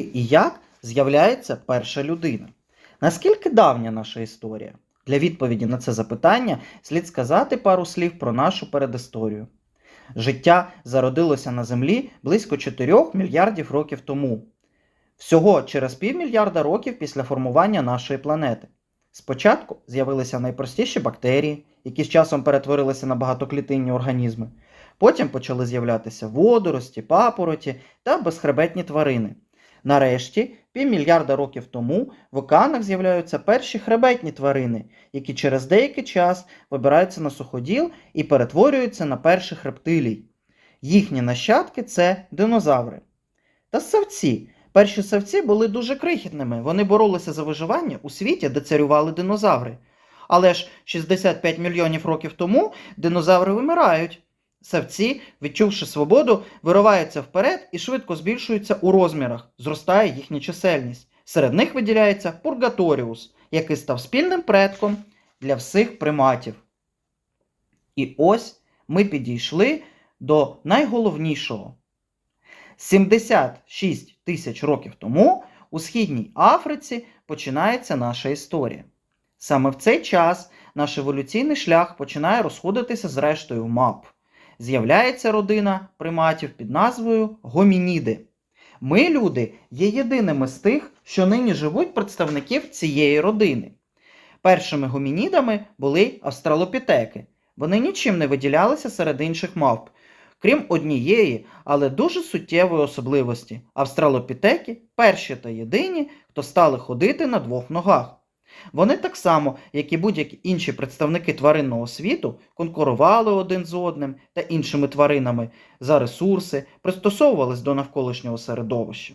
і як з'являється перша людина? Наскільки давня наша історія? Для відповіді на це запитання слід сказати пару слів про нашу передісторію. Життя зародилося на Землі близько 4 мільярдів років тому. Всього через півмільярда років після формування нашої планети. Спочатку з'явилися найпростіші бактерії, які з часом перетворилися на багатоклітинні організми. Потім почали з'являтися водорості, папороті та безхребетні тварини. Нарешті, півмільярда років тому в океанах з'являються перші хребетні тварини, які через деякий час вибираються на суходіл і перетворюються на перших рептилій. Їхні нащадки це динозаври. Та ссавці. Перші савці були дуже крихітними, вони боролися за виживання у світі, де царювали динозаври. Але ж 65 мільйонів років тому динозаври вимирають. Савці, відчувши свободу, вириваються вперед і швидко збільшуються у розмірах, зростає їхня чисельність. Серед них виділяється Пургаторіус, який став спільним предком для всіх приматів. І ось ми підійшли до найголовнішого. 76 тисяч років тому у Східній Африці починається наша історія. Саме в цей час наш еволюційний шлях починає розходитися з рештою мап. З'являється родина приматів під назвою гомініди. Ми, люди, є єдиними з тих, що нині живуть представників цієї родини. Першими гомінідами були австралопітеки. Вони нічим не виділялися серед інших мавп, крім однієї, але дуже суттєвої особливості. Австралопітеки перші та єдині, хто стали ходити на двох ногах. Вони так само, як і будь-які інші представники тваринного світу, конкурували один з одним та іншими тваринами за ресурси, пристосовувались до навколишнього середовища.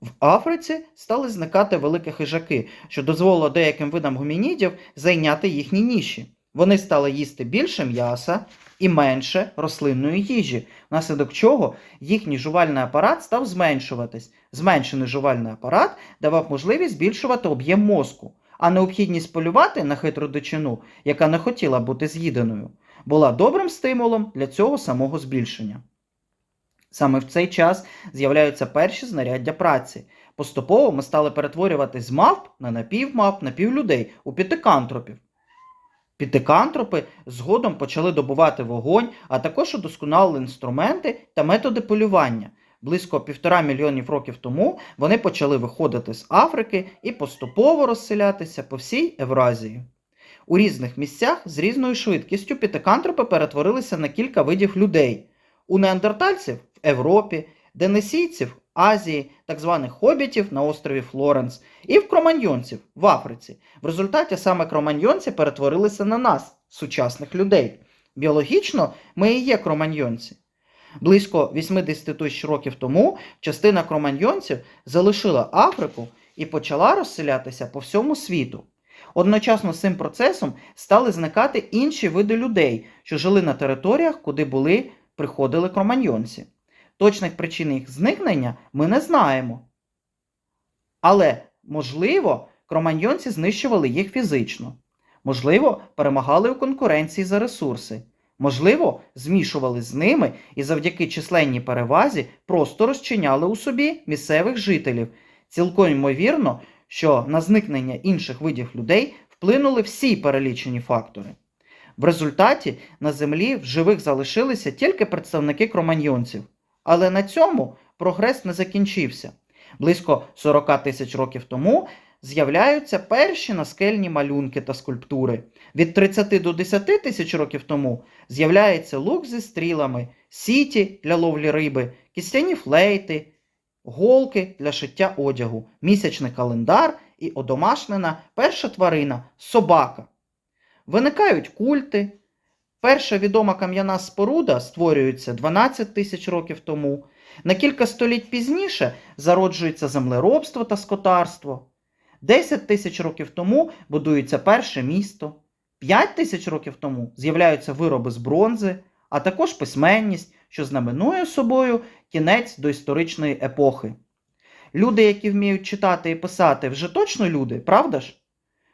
В Африці стали зникати великі хижаки, що дозволило деяким видам гомінідів зайняти їхні ніші. Вони стали їсти більше м'яса і менше рослинної їжі, внаслідок чого їхній жувальний апарат став зменшуватись. Зменшений жувальний апарат давав можливість збільшувати об'єм мозку, а необхідність полювати на хитру дичину, яка не хотіла бути з'їденою, була добрим стимулом для цього самого збільшення. Саме в цей час з'являються перші знаряддя праці. Поступово ми стали перетворюватись з мавп на напівмавп, напівлюдей у пітикантропів. Пітикантропи згодом почали добувати вогонь, а також удосконалили інструменти та методи полювання. Близько півтора мільйонів років тому вони почали виходити з Африки і поступово розселятися по всій Евразії. У різних місцях з різною швидкістю пітикантропи перетворилися на кілька видів людей. У неандертальців в Європі, денисійців в Азії, так званих хобітів на острові Флоренс, і в кроманьйонців в Африці. В результаті саме кроманьйонці перетворилися на нас, сучасних людей. Біологічно ми і є кроманьйонці. Близько 80 тисяч років тому частина кроманьйонців залишила Африку і почала розселятися по всьому світу. Одночасно з цим процесом стали зникати інші види людей, що жили на територіях, куди були приходили кроманьйонці. Точних причин їх зникнення ми не знаємо. Але, можливо, кроманьйонці знищували їх фізично, можливо, перемагали у конкуренції за ресурси, можливо, змішували з ними і завдяки численній перевазі просто розчиняли у собі місцевих жителів. Цілком ймовірно, що на зникнення інших видів людей вплинули всі перелічені фактори. В результаті на землі в живих залишилися тільки представники кроманьйонців. Але на цьому прогрес не закінчився. Близько 40 тисяч років тому з'являються перші наскельні малюнки та скульптури. Від 30 до 10 тисяч років тому з'являється лук зі стрілами, сіті для ловлі риби, кістяні флейти, голки для шиття одягу, місячний календар і одомашнена перша тварина собака. Виникають культи. Перша відома кам'яна споруда створюється 12 тисяч років тому. На кілька століть пізніше зароджується землеробство та скотарство. 10 тисяч років тому будується перше місто. 5 тисяч років тому з'являються вироби з бронзи, а також письменність, що знаменує собою кінець доісторичної епохи. Люди, які вміють читати і писати, вже точно люди, правда ж?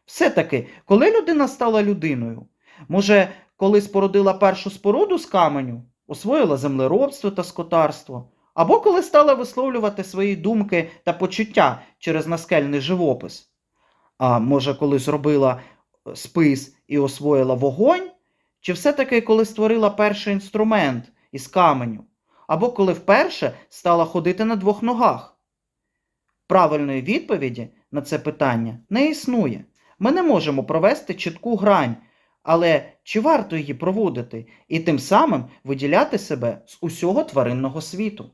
Все-таки, коли людина стала людиною? Може, коли спорудила першу споруду з каменю, освоїла землеробство та скотарство, Або коли стала висловлювати свої думки та почуття через наскельний живопис. А може, коли зробила е, спис і освоїла вогонь? Чи все-таки коли створила перший інструмент із каменю? Або коли вперше стала ходити на двох ногах? Правильної відповіді на це питання не існує. Ми не можемо провести чітку грань, але чи варто її проводити і тим самим виділяти себе з усього тваринного світу?